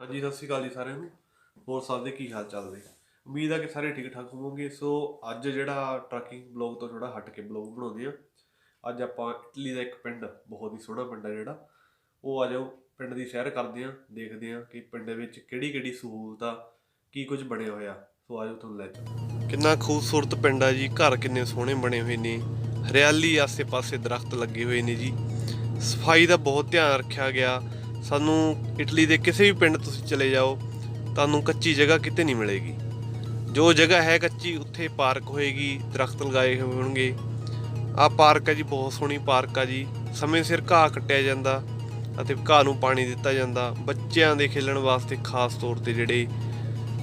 ਹਾਂਜੀ, ਸਤਿ ਸ਼੍ਰੀ ਅਕਾਲ ਜੀ ਸਾਰਿਆਂ ਨੂੰ। ਹੋਰ ਸਭ ਦੇ ਕੀ ਹਾਲ ਚੱਲ ਰਹੇ ਉਮੀਦ ਆ ਕਿ ਸਾਰੇ ਠੀਕ ਠਾਕ ਹੋਵੋਗੇ। ਸੋ ਅੱਜ ਜਿਹੜਾ ਟਰੈਕਿੰਗ ਬਲੌਗ ਤੋਂ ਥੋੜਾ ਹਟ ਕੇ ਬਲੌਗ ਬਣਾਉਂਦੇ ਆ, ਅੱਜ ਆਪਾਂ ਇਟਲੀ ਦਾ ਇੱਕ ਪਿੰਡ, ਬਹੁਤ ਹੀ ਸੋਹਣਾ ਪਿੰਡ ਆ ਜਿਹੜਾ, ਉਹ ਆ ਜਾਓ, ਪਿੰਡ ਦੀ ਸੈਰ ਕਰਦੇ ਆ, ਦੇਖਦੇ ਆ ਕਿ ਪਿੰਡ ਵਿੱਚ ਕਿਹੜੀ ਕਿਹੜੀ ਸਹੂਲਤ ਆ, ਕੀ ਕੁਝ ਬਣਿਆ ਹੋਇਆ। ਸੋ ਆਜੋ ਤੁਹਾਨੂੰ ਲੈ ਚੱਲਦੇ ਕਿੰਨਾ ਖੂਬਸੂਰਤ ਪਿੰਡ ਆ ਜੀ, ਘਰ ਕਿੰਨੇ ਸੋਹਣੇ ਬਣੇ ਹੋਏ ਨੇ, ਹਰਿਆਲੀ ਆਸੇ-ਪਾਸੇ ਦਰਖਤ ਲੱਗੇ ਹੋਏ ਨੇ ਜੀ। ਸਫ਼ਾਈ ਦਾ ਬਹੁਤ ਧਿਆਨ ਰੱਖਿਆ ਗਿਆ ਸਾਨੂੰ ਇਟਲੀ ਦੇ ਕਿਸੇ ਵੀ ਪਿੰਡ ਤੁਸੀਂ ਚਲੇ ਜਾਓ, ਤੁਹਾਨੂੰ ਕੱਚੀ ਜਗ੍ਹਾ ਕਿਤੇ ਨਹੀਂ ਮਿਲੇਗੀ। ਜੋ ਜਗ੍ਹਾ ਹੈ ਕੱਚੀ, ਉੱਥੇ ਪਾਰਕ ਹੋਏਗੀ, ਦਰਖਤ ਲਗਾਏ ਹੋਣਗੇ। ਆਹ ਪਾਰਕ ਹੈ ਜੀ, ਬਹੁਤ ਸੋਹਣੀ ਪਾਰਕ ਆ ਜੀ। ਸਮੇਂ ਸਿਰ ਘਾਹ ਕੱਟਿਆ ਜਾਂਦਾ ਅਤੇ ਘਾਹ ਨੂੰ ਪਾਣੀ ਦਿੱਤਾ ਜਾਂਦਾ। ਬੱਚਿਆਂ ਦੇ ਖੇਡਣ ਵਾਸਤੇ ਖਾਸ ਤੌਰ ਤੇ ਜਿਹੜੇ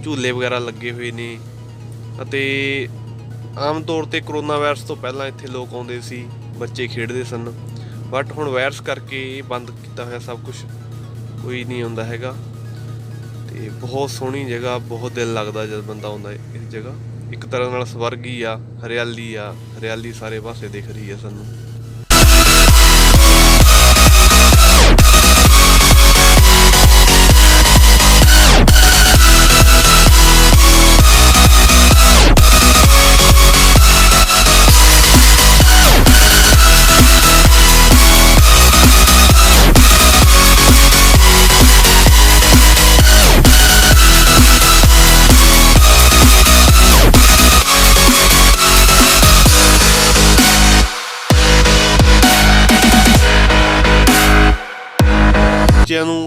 ਝੂਲੇ ਵਗੈਰਾ ਲੱਗੇ ਹੋਏ ਨੇ। ਅਤੇ ਆਮ ਤੌਰ ਤੇ ਕਰੋਨਾ ਵਾਇਰਸ ਤੋਂ ਪਹਿਲਾਂ ਇੱਥੇ ਲੋਕ ਆਉਂਦੇ ਸੀ, ਬੱਚੇ ਖੇਡਦੇ ਸਨ। ਬਟ ਹੁਣ ਵਾਇਰਸ ਕਰਕੇ ਇਹ ਬੰਦ ਕੀਤਾ ਹੋਇਆ ਸਭ ਕੁਝ ਕੋਈ ਨਹੀਂ ਆਉਂਦਾ ਹੈਗਾ। ਤੇ ਬਹੁਤ ਸੋਹਣੀ ਜਗ੍ਹਾ, ਬਹੁਤ ਦਿਲ ਲੱਗਦਾ ਜਦ ਬੰਦਾ ਆਉਂਦਾ ਇਸ ਜਗ੍ਹਾ। ਇੱਕ ਤਰ੍ਹਾਂ ਨਾਲ ਸਵਰਗ ਹੀ ਆ, ਹਰਿਆਲੀ ਆ, ਹਰਿਆਲੀ ਸਾਰੇ ਪਾਸੇ ਦਿਖ ਰਹੀ ਆ ਸਾਨੂੰ।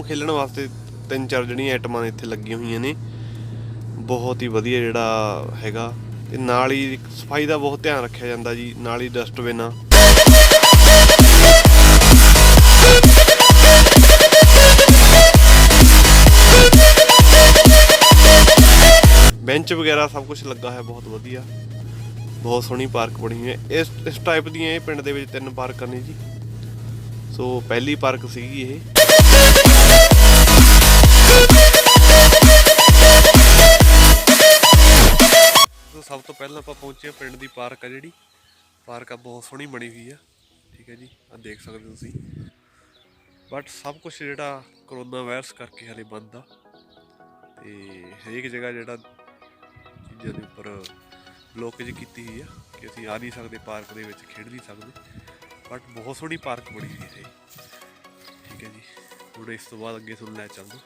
ਖੇਲਣ ਵਾਸਤੇ ਤਿੰਨ ਚਾਰ ਜਿਹੜੀਆਂ ਆਈਟਮਾਂ ਇੱਥੇ ਲੱਗੀਆਂ ਹੋਈਆਂ ਨੇ। ਬਹੁਤ ਹੀ ਵਧੀਆ ਜਿਹੜਾ ਹੈਗਾ। ਤੇ ਨਾਲ ਹੀ ਸਫ਼ਾਈ ਦਾ ਬਹੁਤ ਧਿਆਨ ਰੱਖਿਆ ਜਾਂਦਾ ਜੀ, ਨਾਲ ਹੀ ਡਸਟਬਿਨ ਆ। ਬੈਂਚ ਵਗੈਰਾ ਸਭ ਕੁਝ ਲੱਗਾ ਹੈ ਬਹੁਤ ਵਧੀਆ। ਬਹੁਤ ਸੋਹਣੀ ਪਾਰਕ ਬਣੀ ਹੋਈ ਹੈ। ਇਸ ਇਸ ਟਾਈਪ ਦੀਆਂ ਇਹ ਪਿੰਡ ਦੇ ਵਿੱਚ ਤਿੰਨ ਪਾਰਕਾਂ ਨੇ ਜੀ। ਸੋ ਪਹਿਲੀ ਪਾਰਕ ਸੀਗੀ ਇਹ। ਸਭ ਤੋਂ ਪਹਿਲਾਂ ਆਪਾਂ ਪਹੁੰਚੇ ਹਾਂ ਪਿੰਡ ਦੀ ਪਾਰਕ ਆ ਜਿਹੜੀ। ਪਾਰਕ ਆ ਬਹੁਤ ਸੋਹਣੀ ਬਣੀ ਹੋਈ ਆ। ਠੀਕ ਹੈ ਜੀ ਆ ਦੇਖ ਸਕਦੇ ਹੋ ਤੁਸੀਂ। ਬਟ ਸਭ ਕੁਝ ਜਿਹੜਾ ਕਰੋਨਾ ਵਾਇਰਸ ਕਰਕੇ ਹਲੇ ਬੰਦ ਆ। ਤੇ ਹਰੇਕ ਜਗ੍ਹਾ ਜਿਹੜਾ ਚੀਜ਼ਾਂ ਦੇ ਉੱਪਰ ਬਲੋਕੇਜ ਕੀਤੀ ਹੋਈ ਆ ਕਿ ਅਸੀਂ ਆ ਨਹੀਂ ਸਕਦੇ, ਪਾਰਕ ਦੇ ਵਿੱਚ ਖੇਡ ਨਹੀਂ ਸਕਦੇ। ਬਟ ਬਹੁਤ ਸੋਹਣੀ ਪਾਰਕ ਬਣੀ ਹੋਈ ਹੈ ਠੀਕ ਹੈ ਜੀ। ਹੁਣ ਇਸ ਤੋਂ ਬਾਅਦ ਅੱਗੇ ਤੁਹਾਨੂੰ ਲੈ ਚੱਲਦਾ।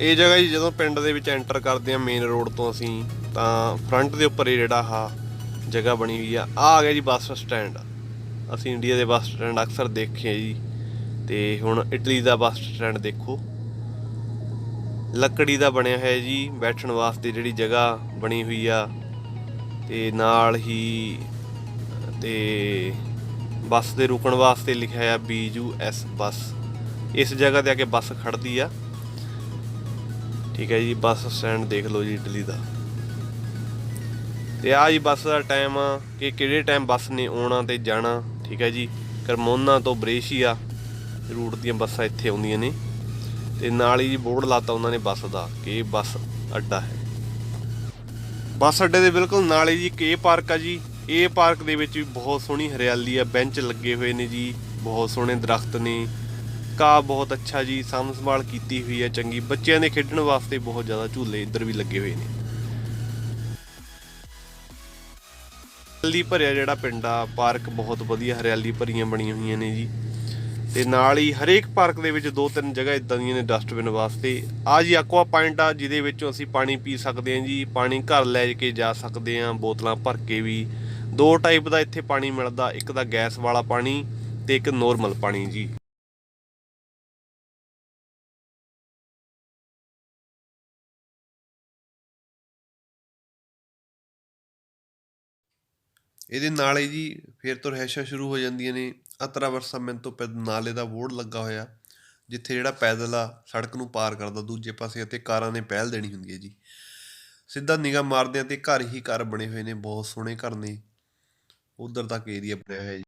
ਇਹ ਜਗ੍ਹਾ ਜੀ ਜਦੋਂ ਪਿੰਡ ਦੇ ਵਿੱਚ ਐਂਟਰ ਕਰਦੇ ਆ ਮੇਨ ਰੋਡ ਤੋਂ ਅਸੀਂ, ਤਾਂ ਫਰੰਟ ਦੇ ਉੱਪਰ ਇਹ ਜਿਹੜਾ ਆ ਜਗ੍ਹਾ ਬਣੀ ਹੋਈ ਆ। ਆ ਆ ਗਿਆ ਜੀ ਬੱਸ ਸਟੈਂਡ ਅਸੀਂ ਇੰਡੀਆ ਦੇ ਬੱਸ ਸਟੈਂਡ ਅਕਸਰ ਦੇਖੇ ਜੀ। ਤੇ ਹੁਣ ਇਟਲੀ ਦਾ ਬੱਸ ਸਟੈਂਡ ਦੇਖੋ। ਲੱਕੜੀ ਦਾ ਬਣਿਆ ਹੋਇਆ ਜੀ, ਬੈਠਣ ਵਾਸਤੇ ਜਿਹੜੀ ਜਗ੍ਹਾ ਬਣੀ ਹੋਈ ਆ। ਤੇ ਨਾਲ ਹੀ, ਤੇ ਬੱਸ ਦੇ ਰੁਕਣ ਵਾਸਤੇ ਲਿਖਿਆ ਆ ਬੀਜੂ ਐਸ ਬੱਸ। ਇਸ ਜਗ੍ਹਾ ਤੇ ਆ ਕੇ ਬੱਸ ਖੜਦੀ ਆ। ਠੀਕ ਹੈ ਜੀ, ਬੱਸ ਸਟੈਂਡ ਦੇਖ ਲਓ ਜੀ ਇਟਲੀ ਦਾ। ਤੇ ਆ ਜੀ ਬੱਸ ਦਾ ਟਾਈਮ ਆ ਕਿ ਕਿਹੜੇ ਟਾਈਮ ਬੱਸ ਨੇ ਆਉਣਾ ਤੇ ਜਾਣਾ, ਠੀਕ ਹੈ ਜੀ। ਕਰਮੋਨਾ ਤੋਂ ਬ੍ਰੇਸ਼ੀਆ ਰੂਟ ਦੀਆਂ ਬੱਸਾਂ ਇੱਥੇ ਆਉਂਦੀਆਂ ਨੇ। ਤੇ ਨਾਲ ਹੀ ਜੀ ਬੋਰਡ ਲਾਤਾ ਉਹਨਾਂ ਨੇ ਬੱਸ ਦਾ ਕਿ ਇਹ ਬੱਸ ਅੱਡਾ ਹੈ। ਬੱਸ ਅੱਡੇ ਦੇ ਬਿਲਕੁਲ ਨਾਲ ਹੀ ਜੀ ਕੇ ਪਾਰਕ ਆ ਜੀ। ਇਹ ਪਾਰਕ ਦੇ ਵਿੱਚ ਵੀ ਬਹੁਤ ਸੋਹਣੀ ਹਰਿਆਲੀ ਆ, ਬੈਂਚ ਲੱਗੇ ਹੋਏ ਨੇ ਜੀ, ਬਹੁਤ ਸੋਹਣੇ ਦਰਖਤ ਨੇ। ਕਾ ਬਹੁਤ ਅੱਛਾ ਜੀ ਸਾਂਭ ਸੰਭਾਲ ਕੀਤੀ ਹੋਈ ਹੈ ਚੰਗੀ। ਬੱਚਿਆਂ ਦੇ ਖੇਡਣ ਵਾਸਤੇ ਬਹੁਤ ਜ਼ਿਆਦਾ ਝੂਲੇ ਇੱਧਰ ਵੀ ਲੱਗੇ ਹੋਏ ਨੇ। ਹਰਿਆਲੀ ਭਰਿਆ ਜਿਹੜਾ ਪਿੰਡ ਆ, ਪਾਰਕ ਬਹੁਤ ਵਧੀਆ ਹਰਿਆਲੀ ਭਰੀਆਂ ਬਣੀਆਂ ਹੋਈਆਂ ਨੇ ਜੀ। ਤੇ ਨਾਲ ਹੀ ਹਰੇਕ ਪਾਰਕ ਦੇ ਵਿੱਚ ਦੋ ਤਿੰਨ ਜਗ੍ਹਾ ਇਦਾਂ ਦੀਆਂ ਨੇ ਡਸਟਬਿਨ ਵਾਸਤੇ। ਆ ਜੀ ਐਕਵਾ ਪੁਆਇੰਟ ਆ, ਜਿਹਦੇ ਵਿੱਚੋਂ ਅਸੀਂ ਪਾਣੀ ਪੀ ਸਕਦੇ ਹਾਂ ਜੀ, ਪਾਣੀ ਘਰ ਲੈ ਕੇ ਜਾ ਸਕਦੇ ਹਾਂ, ਬੋਤਲਾਂ ਭਰ ਕੇ ਵੀ। ਦੋ ਟਾਈਪ ਦਾ ਇੱਥੇ ਪਾਣੀ ਮਿਲਦਾ, ਇੱਕ ਦਾ ਗੈਸ ਵਾਲਾ ਪਾਣੀ ਤੇ ਇੱਕ ਨੋਰਮਲ ਪਾਣੀ ਜੀ। ਇਹਦੇ ਨਾਲ ਹੀ ਜੀ ਫਿਰ ਤੋਂ ਰਹਿਸ਼ਾਂ ਸ਼ੁਰੂ ਹੋ ਜਾਂਦੀਆਂ ਨੇ। ਅਤਰਾਵਰ ਵਰਸਾ ਤੋਂ ਪਿੰਡ ਨਾਲੇ ਦਾ ਬੋਰਡ ਲੱਗਾ ਹੋਇਆ, ਜਿੱਥੇ ਜਿਹੜਾ ਪੈਦਲ ਆ, ਸੜਕ ਨੂੰ ਪਾਰ ਕਰਦਾ ਦੂਜੇ ਪਾਸੇ ਅਤੇ ਕਾਰਾਂ ਨੇ ਪਹਿਲ ਦੇਣੀ ਹੁੰਦੀ ਹੈ ਜੀ। ਸਿੱਧਾ ਨਿਗਾਹ ਮਾਰਦੇ ਆ ਤੇ ਘਰ ਹੀ ਘਰ ਬਣੇ ਹੋਏ ਨੇ, ਬਹੁਤ ਸੋਹਣੇ ਘਰ ਨੇ। ਉਧਰ ਤੱਕ ਏਰੀਆ ਬਣਿਆ ਹੋਇਆ ਜੀ।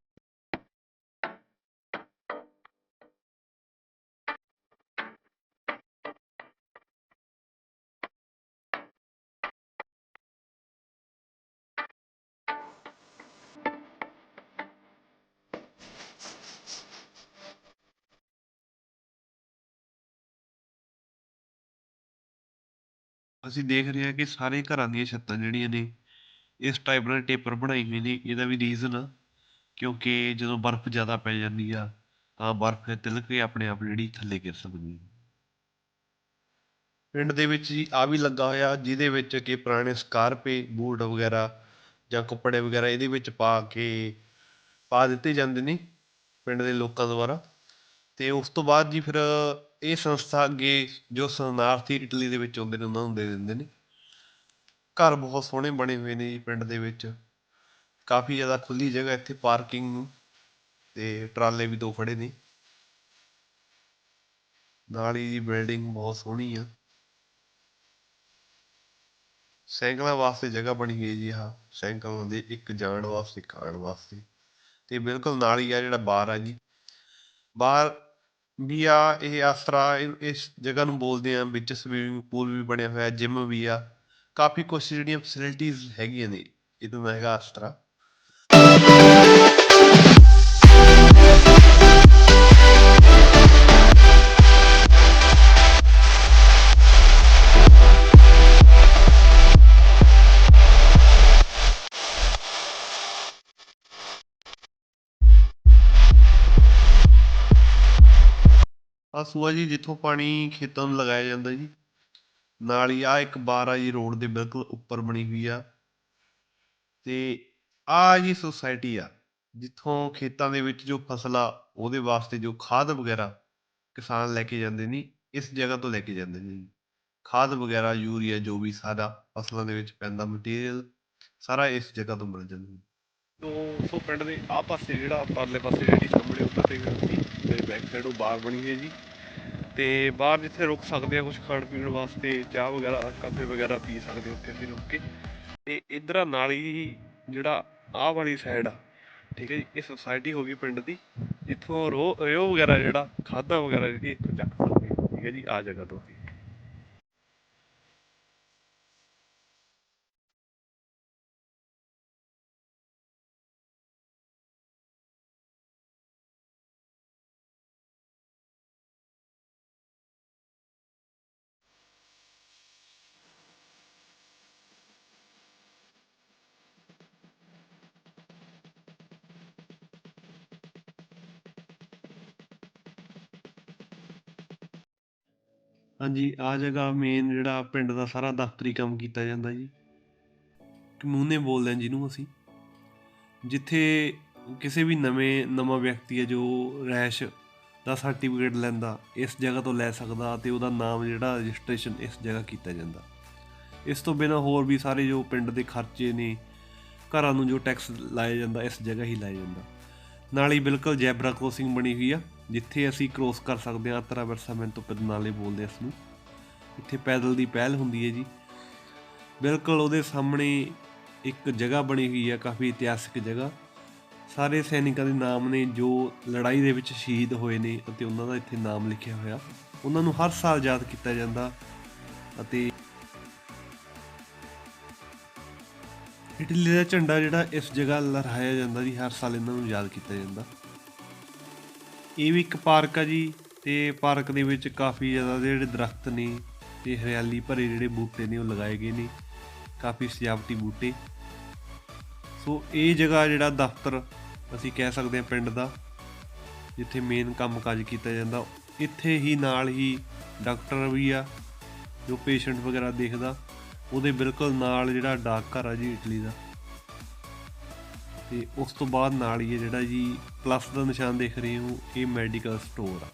ਅਸੀਂ ਦੇਖ ਰਹੇ ਹਾਂ ਕਿ ਸਾਰੇ ਘਰਾਂ ਦੀਆਂ ਛੱਤਾਂ ਜਿਹੜੀਆਂ ਨੇ, ਇਸ ਟਾਈਪ ਨਾਲ ਟੇਪਰ ਬਣਾਈ ਹੋਈ ਨੇ, ਇਹਦਾ ਵੀ ਰੀਜ਼ਨ ਆ, ਕਿਉਂਕਿ ਜਦੋਂ ਬਰਫ਼ ਜ਼ਿਆਦਾ ਪੈ ਜਾਂਦੀ ਆ, ਤਾਂ ਬਰਫ਼ ਤਿਲਕ ਕੇ ਆਪਣੇ ਆਪ ਜਿਹੜੀ ਥੱਲੇ ਗਿਰ ਸਕਦੀ ਹੈ ਪਿੰਡ ਦੇ ਵਿੱਚ ਜੀ ਆ ਵੀ ਲੱਗਾ ਹੋਇਆ, ਜਿਹਦੇ ਵਿੱਚ ਕਿ ਪੁਰਾਣੇ ਸਕਾਰਪੇ, ਬੂਟ ਵਗੈਰਾ ਜਾਂ ਕੱਪੜੇ ਵਗੈਰਾ ਇਹਦੇ ਵਿੱਚ ਪਾ ਕੇ, ਪਾ ਦਿੱਤੇ ਜਾਂਦੇ ਨੇ ਪਿੰਡ ਦੇ ਲੋਕਾਂ ਦੁਆਰਾ। ਤੇ ਉਸ ਤੋਂ ਬਾਅਦ ਜੀ ਫਿਰ ਇਹ ਸੰਸਥਾ ਅੱਗੇ ਜੋ ਸ਼ਰਨਾਰਥੀ ਇਟਲੀ ਦੇ ਵਿੱਚ ਆਉਂਦੇ ਨੇ, ਉਹਨਾਂ ਨੂੰ ਦੇ ਦਿੰਦੇ ਨੇ। ਘਰ ਬਹੁਤ ਸੋਹਣੇ ਬਣੇ ਹੋਏ ਨੇ ਜੀ ਪਿੰਡ ਦੇ ਵਿੱਚ। ਕਾਫੀ ਜ਼ਿਆਦਾ ਖੁੱਲੀ ਜਗ੍ਹਾ ਇੱਥੇ ਪਾਰਕਿੰਗ ਨੂੰ। ਤੇ ਟਰਾਲੇ ਵੀ ਦੋ ਖੜੇ ਨੇ। ਨਾਲ ਹੀ ਬਿਲਡਿੰਗ ਬਹੁਤ ਸੋਹਣੀ ਆ। ਸਾਈਕਲਾਂ ਵਾਸਤੇ ਜਗ੍ਹਾ ਬਣੀ ਹੋਈ ਜੀ ਆਹ ਸਾਈਕਲ ਦੇ ਇੱਕ ਜਾਣ ਵਾਸਤੇ ਇੱਕ ਆਉਣ ਵਾਸਤੇ। ਤੇ ਬਿਲਕੁਲ ਨਾਲ ਹੀ ਆ ਜਿਹੜਾ ਬਾਰ ਆ ਜੀ। ਬਾਹਰ ਵੀ ਆ, ਇਹ ਆਸਰਾ ਇਹ- ਇਸ ਜਗ੍ਹਾ ਨੂੰ ਬੋਲਦੇ ਆ, ਵਿੱਚ ਸਵੀਮਿੰਗ ਪੂਲ ਵੀ ਬਣਿਆ ਹੋਇਆ ਜਿਮ ਵੀ ਆ। ਕਾਫੀ ਕੁਛ ਜਿਹੜੀਆਂ ਫੈਸਿਲਿਟੀਜ਼ ਹੈਗੀਆਂ ਨੇ ਇਹਦਾ ਨਾਂ ਹੈਗਾ ਆਸਰਾ ਆ ਸੂਆ ਜੀ ਜਿੱਥੋਂ ਪਾਣੀ ਖੇਤਾਂ ਨੂੰ ਲਗਾਇਆ ਜਾਂਦਾ ਜੀ। ਨਾਲ ਹੀ ਆ ਇੱਕ ਬਾਰ ਆ ਜੀ ਰੋਡ ਦੇ ਬਿਲਕੁਲ ਉੱਪਰ ਬਣੀ ਹੋਈ ਆ। ਤੇ ਆ ਜੀ ਸੁਸਾਇਟੀ ਆ, ਜਿੱਥੋਂ ਖੇਤਾਂ ਦੇ ਵਿੱਚ ਜੋ ਫਸਲ ਆ ਉਹਦੇ ਵਾਸਤੇ ਜੋ ਖਾਦ ਵਗੈਰਾ ਕਿਸਾਨ ਲੈ ਕੇ ਜਾਂਦੇ ਨੇ, ਇਸ ਜਗ੍ਹਾ ਤੋਂ ਲੈ ਕੇ ਜਾਂਦੇ ਨੇ ਖਾਦ ਵਗੈਰਾ, ਯੂਰੀਆ, ਜੋ ਵੀ ਸਾਰਾ ਫਸਲਾਂ ਦੇ ਵਿੱਚ ਪੈਂਦਾ ਮਟੀਰੀਅਲ ਸਾਰਾ ਇਸ ਜਗ੍ਹਾ ਤੋਂ ਮਿਲ ਜਾਂਦਾ ਤੋਂ ਸੋ ਪਿੰਡ ਦੇ ਆ ਪਾਸੇ ਜਿਹੜਾ ਪਰਲੇ ਪਾਸੇ ਜਿਹੜੀ ਸਾਹਮਣੇ ਉੱਧਰ ਤੇ ਬੈਕ ਸਾਈਡ ਉਹ ਬਾਰ ਬਣੀ ਹੈ ਜੀ। ਤੇ ਬਾਹਰ ਜਿੱਥੇ ਰੁਕ ਸਕਦੇ ਆ ਕੁਝ ਖਾਣ ਪੀਣ ਵਾਸਤੇ ਚਾਹ ਵਗੈਰਾ, ਕਾਫੇ ਵਗੈਰਾ ਪੀ ਸਕਦੇ ਉੱਥੇ ਅਸੀਂ ਰੁਕ ਕੇ। ਤੇ ਇਧਰ ਨਾਲ ਹੀ ਜਿਹੜਾ ਆਹ ਵਾਲੀ ਸਾਈਡ ਆ, ਠੀਕ ਹੈ ਜੀ, ਇਹ ਸੁਸਾਇਟੀ ਹੋ ਗਈ ਪਿੰਡ ਦੀ, ਜਿੱਥੋਂ ਰੋ ਰਿਓ ਵਗੈਰਾ ਜਿਹੜਾ ਖਾਦਾਂ ਵਗੈਰਾ ਜਿਹੜੀ ਇੱਥੋਂ ਚੱਕ ਸਕਦੇ ਠੀਕ ਹੈ ਜੀ ਆ ਜਗ੍ਹਾ ਤੋਂ ਹਾਂਜੀ, ਆ ਜਗ੍ਹਾ ਮੇਨ ਜਿਹੜਾ ਪਿੰਡ ਦਾ ਸਾਰਾ ਦਫ਼ਤਰੀ ਕੰਮ ਕੀਤਾ ਜਾਂਦਾ ਜੀ। ਕਮੂਨੇ ਬੋਲਦੇ ਹਾਂ ਜਿਹਨੂੰ ਅਸੀਂ। ਜਿੱਥੇ ਕਿਸੇ ਵੀ ਨਵੇਂ, ਨਵਾਂ ਵਿਅਕਤੀ ਹੈ ਜੋ ਰੈਸ਼ ਦਾ ਸਰਟੀਫਿਕੇਟ ਲੈਂਦਾ, ਇਸ ਜਗ੍ਹਾ ਤੋਂ ਲੈ ਸਕਦਾ ਤੇ ਉਹਦਾ ਨਾਮ ਜਿਹੜਾ ਰਜਿਸਟ੍ਰੇਸ਼ਨ ਇਸ ਜਗ੍ਹਾ ਕੀਤਾ ਜਾਂਦਾ। ਇਸ ਤੋਂ ਬਿਨਾਂ ਹੋਰ ਵੀ ਸਾਰੇ ਜੋ ਪਿੰਡ ਦੇ ਖਰਚੇ ਨੇ, ਘਰਾਂ ਨੂੰ ਜੋ ਟੈਕਸ ਲਾਇਆ ਜਾਂਦਾ, ਇਸ ਜਗ੍ਹਾ ਹੀ ਲਾਇਆ ਜਾਂਦਾ। ਨਾਲ ਹੀ ਬਿਲਕੁਲ ਜੈਬਰਾ ਕ੍ਰੋਸਿੰਗ ਬਣੀ ਹੋਈ ਆ। ਜਿੱਥੇ ਅਸੀਂ ਕ੍ਰੋਸ ਕਰ ਸਕਦੇ ਹਾਂ ਅਤਰਾਵਰਸਾਮੈਂਟ ਤੋਂ ਪਦਨਾਲੇ ਬੋਲਦੇ ਇਸ ਨੂੰ। ਇੱਥੇ ਪੈਦਲ ਦੀ ਪਹਿਲ ਹੁੰਦੀ ਹੈ ਜੀ। ਬਿਲਕੁਲ ਉਹਦੇ ਸਾਹਮਣੇ ਇੱਕ ਜਗ੍ਹਾ ਬਣੀ ਹੋਈ ਹੈ, ਕਾਫੀ ਇਤਿਹਾਸਿਕ ਜਗ੍ਹਾ। ਸਾਰੇ ਸੈਨਿਕਾਂ ਦੇ ਨਾਮ ਨੇ, ਜੋ ਲੜਾਈ ਦੇ ਵਿੱਚ ਸ਼ਹੀਦ ਹੋਏ ਨੇ ਅਤੇ ਉਹਨਾਂ ਦਾ ਇੱਥੇ ਨਾਮ ਲਿਖਿਆ ਹੋਇਆ। ਉਹਨਾਂ ਨੂੰ ਹਰ ਸਾਲ ਯਾਦ ਕੀਤਾ ਜਾਂਦਾ ਅਤੇ ਇਟਲੀ ਦਾ ਝੰਡਾ ਜਿਹੜਾ ਇਸ ਜਗ੍ਹਾ ਲਹਿਰਾਇਆ ਜਾਂਦਾ ਜੀ, ਹਰ ਸਾਲ ਇਹਨਾਂ ਨੂੰ ਯਾਦ ਕੀਤਾ ਜਾਂਦਾ। ਇਹ ਵੀ ਇੱਕ ਪਾਰਕ ਆ ਜੀ, ਤੇ ਪਾਰਕ ਦੇ ਵਿੱਚ ਕਾਫੀ ਜ਼ਿਆਦਾ ਜਿਹੜੇ ਦਰਖਤ ਨੇ ਤੇ ਹਰਿਆਲੀ ਭਰੇ ਜਿਹੜੇ ਬੂਟੇ ਨੇ ਉਹ ਲਗਾਏ ਗਏ ਨੇ, ਕਾਫੀ ਸਜਾਵਟੀ ਬੂਟੇ। ਸੋ ਇਹ ਜਗ੍ਹਾ ਜਿਹੜਾ ਦਫ਼ਤਰ ਅਸੀਂ ਕਹਿ ਸਕਦੇ ਹਾਂ ਪਿੰਡ ਦਾ, ਜਿੱਥੇ ਮੇਨ ਕੰਮਕਾਜ ਕੀਤਾ ਜਾਂਦਾ, ਇੱਥੇ ਹੀ ਨਾਲ ਹੀ ਡਾਕਟਰ ਵੀ ਆ, ਜੋ ਪੇਸ਼ੈਂਟ ਵਗੈਰਾ ਦੇਖਦਾ, ਉਹਦੇ ਬਿਲਕੁਲ ਨਾਲ ਜਿਹੜਾ ਡਾਕਘਰ ਆ ਜੀ ਇਟਲੀ ਦਾ। ਤੇ ਉਸ ਤੋਂ ਬਾਅਦ ਨਾਲ ਹੀ ਇਹ ਜਿਹੜਾ ਜੀ ਪਲੱਸ ਦਾ ਨਿਸ਼ਾਨ ਦੇਖ ਰਹੇ ਹੋ, ਇਹ ਮੈਡੀਕਲ ਸਟੋਰ ਆ।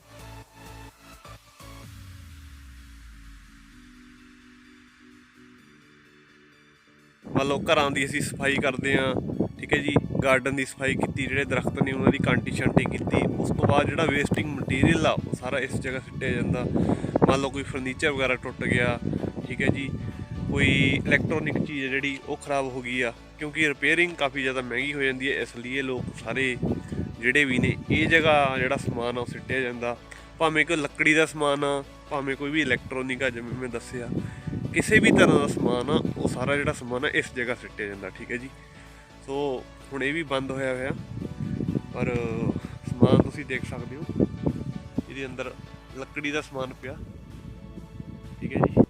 ਮੰਨ ਲਓ ਘਰਾਂ ਦੀ ਅਸੀਂ ਸਫ਼ਾਈ ਕਰਦੇ ਆ ਠੀਕ ਹੈ ਜੀ ਗਾਰਡਨ ਦੀ ਸਫ਼ਾਈ ਕੀਤੀ, ਜਿਹੜੇ ਦਰਖਤ ਨੇ ਉਹਨਾਂ ਦੀ ਕਾਂਟੀ ਛਾਂਟੀ ਕੀਤੀ, ਉਸ ਤੋਂ ਬਾਅਦ ਜਿਹੜਾ ਵੇਸਟਿੰਗ ਮਟੀਰੀਅਲ ਆ, ਉਹ ਸਾਰਾ ਇਸ ਜਗ੍ਹਾ ਸਿੱਟਿਆ ਜਾਂਦਾ। ਮੰਨ ਲਓ ਕੋਈ ਫਰਨੀਚਰ ਵਗੈਰਾ ਟੁੱਟ ਗਿਆ, ਠੀਕ ਹੈ ਜੀ ਕੋਈ ਇਲੈਕਟ੍ਰੋਨਿਕ ਚੀਜ਼ ਹੈ ਜਿਹੜੀ ਉਹ ਖਰਾਬ ਹੋ ਗਈ ਆ, ਕਿਉਂਕਿ ਰਿਪੇਅਰਿੰਗ ਕਾਫੀ ਜ਼ਿਆਦਾ ਮਹਿੰਗੀ ਹੋ ਜਾਂਦੀ ਹੈ, ਇਸ ਲਈ ਲੋਕ ਸਾਰੇ ਜਿਹੜੇ ਵੀ ਨੇ, ਇਹ ਜਗ੍ਹਾ ਜਿਹੜਾ ਸਮਾਨ ਆ ਉਹ ਸਿੱਟਿਆ ਜਾਂਦਾ। ਭਾਵੇਂ ਕੋਈ ਲੱਕੜੀ ਦਾ ਸਮਾਨ ਆ, ਭਾਵੇਂ ਕੋਈ ਵੀ ਇਲੈਕਟ੍ਰੋਨਿਕ ਆ, ਜਿਵੇਂ ਮੈਂ ਦੱਸਿਆ, ਕਿਸੇ ਵੀ ਤਰ੍ਹਾਂ ਦਾ ਸਮਾਨ ਆ, ਉਹ ਸਾਰਾ ਜਿਹੜਾ ਸਮਾਨ ਆ, ਇਸ ਜਗ੍ਹਾ ਸਿੱਟਿਆ ਜਾਂਦਾ, ਠੀਕ ਹੈ ਜੀ? ਸੋ, ਹੁਣ ਇਹ ਵੀ ਬੰਦ ਹੋਇਆ ਹੋਇਆ, ਪਰ ਸਮਾਨ ਤੁਸੀਂ ਦੇਖ ਸਕਦੇ ਹੋ। ਇਹਦੇ ਅੰਦਰ ਲੱਕੜੀ ਦਾ ਸਮਾਨ ਪਿਆ, ਠੀਕ ਹੈ ਜੀ?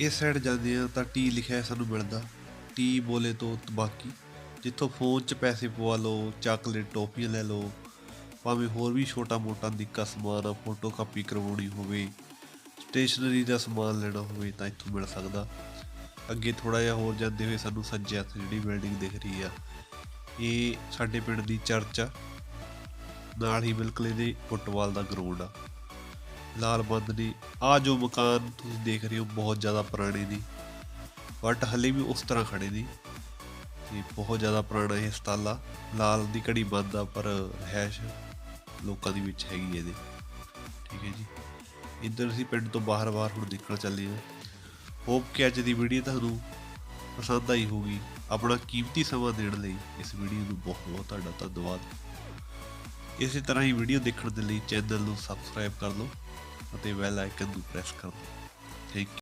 ਇਸ ਸਾਈਡ ਜਾਂਦੇ ਆ ਤਾਂ ਟੀ ਲਿਖਿਆ ਸਾਨੂੰ ਮਿਲਦਾ। ਟੀ ਬੋਲੇ ਤੋਂ ਤਬਾਕੀ ਜਿੱਥੋਂ ਫੋਨ 'ਚ ਪੈਸੇ ਪਵਾ ਲਓ, ਚਾਕਲੇਟ, ਟੋਪੀਆਂ ਲੈ ਲਓ, ਭਾਵੇਂ ਹੋਰ ਵੀ ਛੋਟਾ ਮੋਟਾ ਨਿੱਕਾ ਸਮਾਨ ਆ ਫੋਟੋ ਕਾਪੀ ਕਰਵਾਉਣੀ ਹੋਵੇ ਸਟੇਸ਼ਨਰੀ ਦਾ ਸਮਾਨ ਲੈਣਾ ਹੋਵੇ ਤਾਂ ਇੱਥੋਂ ਮਿਲ ਸਕਦਾ। ਅੱਗੇ ਥੋੜਾ ਜਿਹਾ ਹੋਰ ਜਾਂਦੇ ਹੋਏ ਸਾਨੂੰ ਸੱਜੇ ਹੱਥ ਜਿਹੜੀ ਬਿਲਡਿੰਗ ਦਿਖ ਰਹੀ ਆ, ਇਹ ਸਾਡੇ ਪਿੰਡ ਦੀ ਚਰਚ ਆ। ਨਾਲ ਹੀ ਬਿਲਕੁਲ ਇਹਦੇ ਫੁੱਟਬਾਲ ਦਾ ਗਰਾਊਂਡ ਆ। ਲਾਲ ਬੰਦ ਨੇ ਆ ਜੋ ਮਕਾਨ ਤੁਸੀਂ ਦੇਖ ਰਹੇ ਹੋ, ਬਹੁਤ ਜ਼ਿਆਦਾ ਪੁਰਾਣੇ ਨੇ ਬਟ ਹਲੇ ਵੀ ਉਸ ਤਰ੍ਹਾਂ ਖੜੇ ਨੇ ਤੇ ਬਹੁਤ ਜ਼ਿਆਦਾ ਪੁਰਾਣਾ ਇਹ ਹਸਪਤਾਲ ਆ ਲਾਲ ਦੀ ਘੜੀ ਬੰਦ ਆ, ਪਰ ਰਹਿਸ਼ ਲੋਕਾਂ ਦੀ ਵਿੱਚ ਹੈਗੀ ਇਹਦੇ। ਠੀਕ ਹੈ ਜੀ। ਇੱਧਰ ਅਸੀਂ ਪਿੰਡ ਤੋਂ ਬਾਹਰ-ਬਾਹਰ ਹੁਣ ਨਿਕਲ ਚੱਲੇ ਹਾਂ। ਹੋਪ ਕਿ ਅੱਜ ਦੀ ਵੀਡੀਓ ਤੁਹਾਨੂੰ ਪਸੰਦ ਆਈ ਹੋਊਗੀ। ਆਪਣਾ ਕੀਮਤੀ ਸਮਾਂ ਦੇਣ ਲਈ ਇਸ ਵੀਡੀਓ ਨੂੰ ਬਹੁਤ ਬਹੁਤ ਤੁਹਾਡਾ ਧੰਨਵਾਦ। ਇਸੇ ਤਰ੍ਹਾਂ ਹੀ ਵੀਡੀਓ ਦੇਖਣ ਦੇ ਲਈ ਚੈਨਲ ਨੂੰ ਸਬਸਕ੍ਰਾਈਬ ਕਰ ਲਓ। ਅਤੇ ਬੈਲ ਆਈਕਨ ਨੂੰ ਪ੍ਰੈਸ ਕਰ ਦਿਓ ਥੈਂਕ